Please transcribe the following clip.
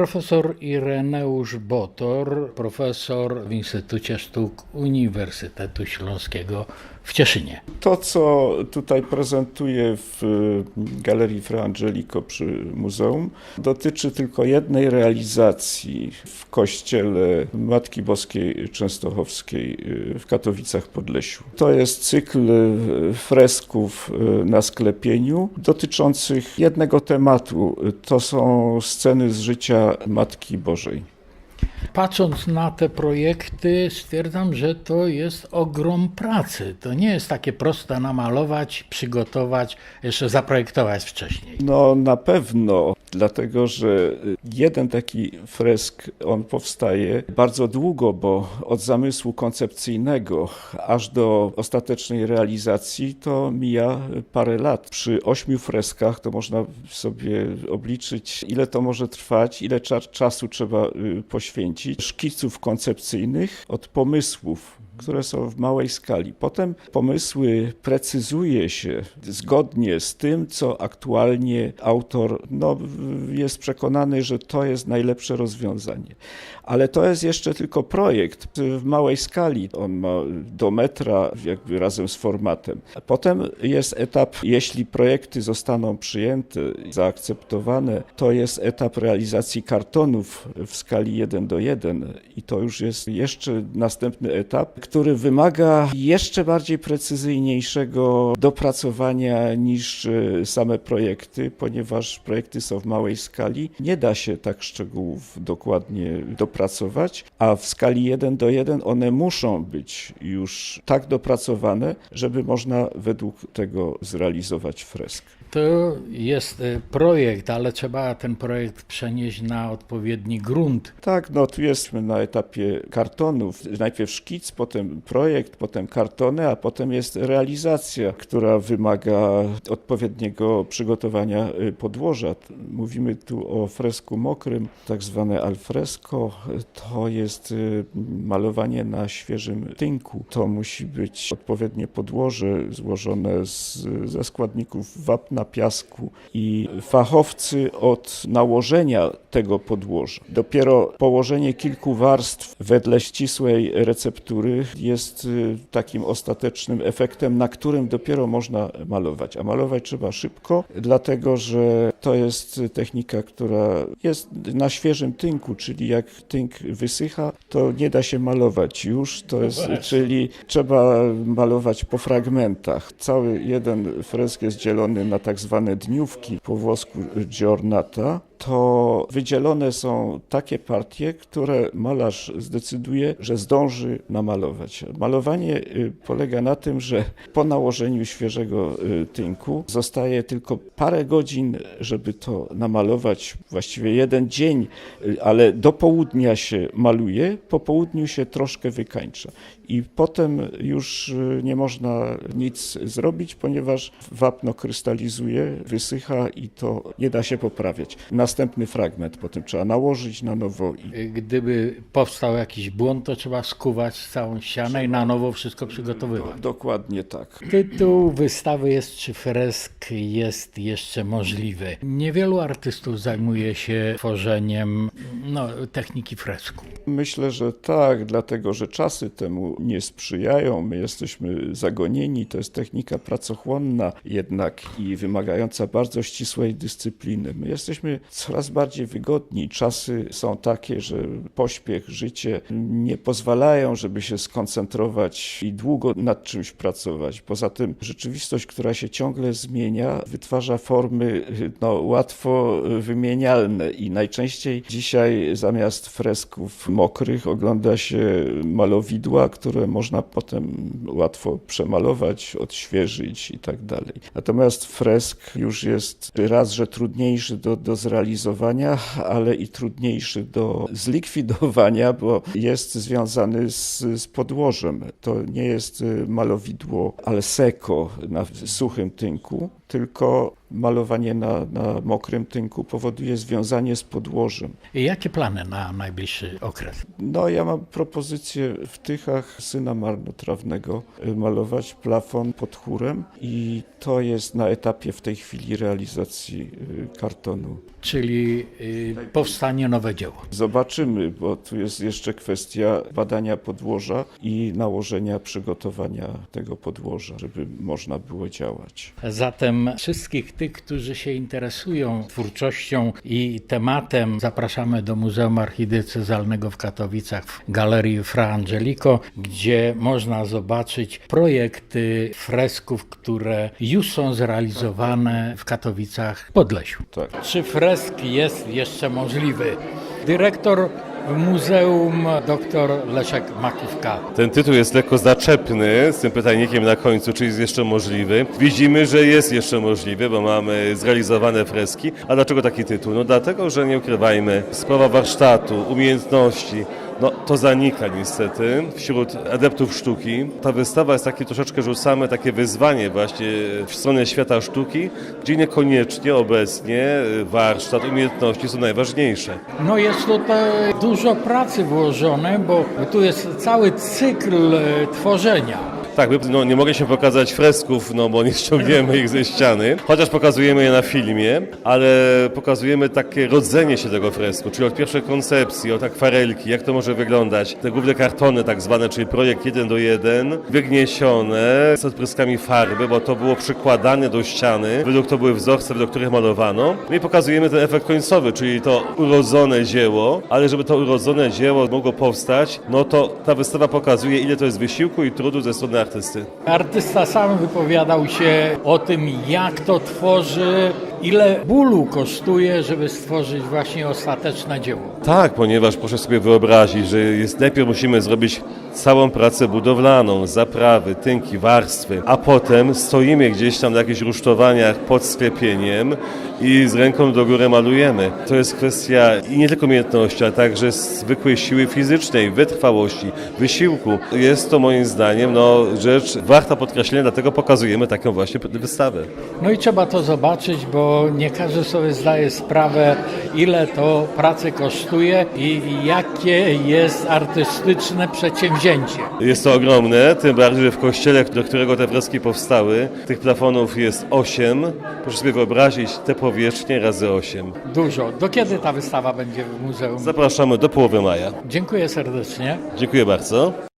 Profesor Ireneusz Botor, profesor w Instytucie Sztuk Uniwersytetu Śląskiego w Cieszynie. To, co tutaj prezentuję w Galerii Fra Angelico przy muzeum, dotyczy tylko jednej realizacji w kościele Matki Boskiej Częstochowskiej w Katowicach Podlesiu. To jest cykl fresków na sklepieniu dotyczących jednego tematu. To są sceny z życia Matki Bożej. Patrząc na te projekty, stwierdzam, że to jest ogrom pracy. To nie jest takie proste namalować, przygotować, jeszcze zaprojektować wcześniej. No na pewno, dlatego że jeden taki fresk, on powstaje bardzo długo, bo od zamysłu koncepcyjnego aż do ostatecznej realizacji to mija parę lat. Przy ośmiu freskach to można sobie obliczyć, ile to może trwać, ile czasu trzeba poświęcić szkiców koncepcyjnych od pomysłów, które są w małej skali. Potem pomysły precyzuje się zgodnie z tym, co aktualnie autor no, jest przekonany, że to jest najlepsze rozwiązanie. Ale to jest jeszcze tylko projekt w małej skali. On ma do metra jakby razem z formatem. Potem jest etap, jeśli projekty zostaną przyjęte, zaakceptowane, to jest etap realizacji kartonów w skali 1 do 1 i to już jest jeszcze następny etap, który wymaga jeszcze bardziej precyzyjniejszego dopracowania niż e, same projekty, ponieważ projekty są w małej skali. Nie da się tak szczegółów dokładnie dopracować, a w skali 1 do 1 one muszą być już tak dopracowane, żeby można według tego zrealizować fresk. To jest e, projekt, ale trzeba ten projekt przenieść na odpowiedni grunt. Tak, no tu jesteśmy na etapie kartonów. Najpierw szkic, potem projekt, potem kartony, a potem jest realizacja, która wymaga odpowiedniego przygotowania y, podłoża. Mówimy tu o fresku mokrym, tak zwane alfresco. To jest y, malowanie na świeżym tynku. To musi być odpowiednie podłoże złożone z, ze składników wapna, piasku i fachowcy od nałożenia tego podłoża. Dopiero położenie kilku warstw wedle ścisłej receptury jest y, takim ostatecznym efektem, na którym dopiero można malować. A malować trzeba szybko, dlatego że to jest technika, która jest na świeżym tynku, czyli jak tynk wysycha, to nie da się malować już, to jest, czyli trzeba malować po fragmentach. Cały jeden fresk jest dzielony na tak zwane dniówki, po włosku giornata, to wydzielone są takie partie, które malarz zdecyduje, że zdąży namalować. Malowanie y, polega na tym, że po nałożeniu świeżego y, tynku zostaje tylko parę godzin, żeby to namalować, właściwie jeden dzień, y, ale do południa się maluje, po południu się troszkę wykańcza. I potem już nie można nic zrobić, ponieważ wapno krystalizuje, wysycha i to nie da się poprawiać. Następny fragment potem trzeba nałożyć na nowo. Gdyby powstał jakiś błąd, to trzeba skuwać całą ścianę i na nowo wszystko przygotowywać. Dokładnie tak. Tytuł wystawy jest, czy fresk jest jeszcze możliwy. Niewielu artystów zajmuje się tworzeniem no, techniki fresku. Myślę, że tak, dlatego że czasy temu nie sprzyjają. My jesteśmy zagonieni. To jest technika pracochłonna jednak i wymagająca bardzo ścisłej dyscypliny. My jesteśmy coraz bardziej wygodni. Czasy są takie, że pośpiech, życie nie pozwalają, żeby się skoncentrować i długo nad czymś pracować. Poza tym rzeczywistość, która się ciągle zmienia, wytwarza formy no, łatwo wymienialne i najczęściej dzisiaj zamiast fresków mokrych ogląda się malowidła, które można potem łatwo przemalować, odświeżyć i tak dalej. Natomiast fresk już jest raz, że trudniejszy do, do zrealizowania, ale i trudniejszy do zlikwidowania, bo jest związany z, z podłożem. To nie jest malowidło al seco na suchym tynku, tylko Malowanie na, na mokrym tynku powoduje związanie z podłożem. I jakie plany na najbliższy okres? No, ja mam propozycję w Tychach syna marnotrawnego y, malować plafon pod chórem i to jest na etapie w tej chwili realizacji y, kartonu. Czyli y, powstanie nowe dzieło. Zobaczymy, bo tu jest jeszcze kwestia badania podłoża i nałożenia przygotowania tego podłoża, żeby można było działać. Zatem wszystkich tych, którzy się interesują twórczością i tematem, zapraszamy do Muzeum Archidiecezjalnego w Katowicach w Galerii Fra Angelico, gdzie można zobaczyć projekty fresków, które już są zrealizowane w Katowicach w Podlesiu. Tak. Czy fresk jest jeszcze możliwy? Dyrektor Muzeum dr Leszek Makówka. Ten tytuł jest lekko zaczepny z tym pytajnikiem na końcu, czy jest jeszcze możliwy. Widzimy, że jest jeszcze możliwy, bo mamy zrealizowane freski. A dlaczego taki tytuł? No dlatego, że nie ukrywajmy, sprawa warsztatu, umiejętności, no to zanika niestety wśród adeptów sztuki. Ta wystawa jest takie troszeczkę rzucamy takie wyzwanie właśnie w stronę świata sztuki, gdzie niekoniecznie obecnie warsztat, umiejętności są najważniejsze. No jest tutaj dużo pracy włożone, bo tu jest cały cykl e, tworzenia. Tak, no, nie mogę się pokazać fresków, no bo nie ściągniemy ich ze ściany, chociaż pokazujemy je na filmie, ale pokazujemy takie rodzenie się tego fresku, czyli od pierwszej koncepcji, od akwarelki, jak to może wyglądać, te główne kartony tak zwane, czyli projekt 1 do 1, wygniesione z odpryskami farby, bo to było przykładane do ściany, według to były wzorce, według których malowano. No i pokazujemy ten efekt końcowy, czyli to urodzone dzieło, ale żeby to urodzone dzieło mogło powstać, no to ta wystawa pokazuje, ile to jest wysiłku i trudu ze strony artysty. Artysta sam wypowiadał się o tym, jak to tworzy, ile bólu kosztuje, żeby stworzyć właśnie ostateczne dzieło. Tak, ponieważ proszę sobie wyobrazić, że jest, najpierw musimy zrobić całą pracę budowlaną, zaprawy, tynki, warstwy, a potem stoimy gdzieś tam na jakichś rusztowaniach pod sklepieniem i z ręką do góry malujemy. To jest kwestia i nie tylko umiejętności, ale także zwykłej siły fizycznej, wytrwałości, wysiłku. Jest to moim zdaniem no, rzecz warta podkreślenia, dlatego pokazujemy taką właśnie wystawę. No i trzeba to zobaczyć, bo nie każdy sobie zdaje sprawę, ile to pracy kosztuje i jakie jest artystyczne przedsięwzięcie. Jest to ogromne, tym bardziej, że w kościele, do którego te freski powstały, tych plafonów jest 8. Proszę sobie wyobrazić te powierzchnie razy 8. Dużo. Do kiedy ta wystawa będzie w muzeum? Zapraszamy do połowy maja. Dziękuję serdecznie. Dziękuję bardzo.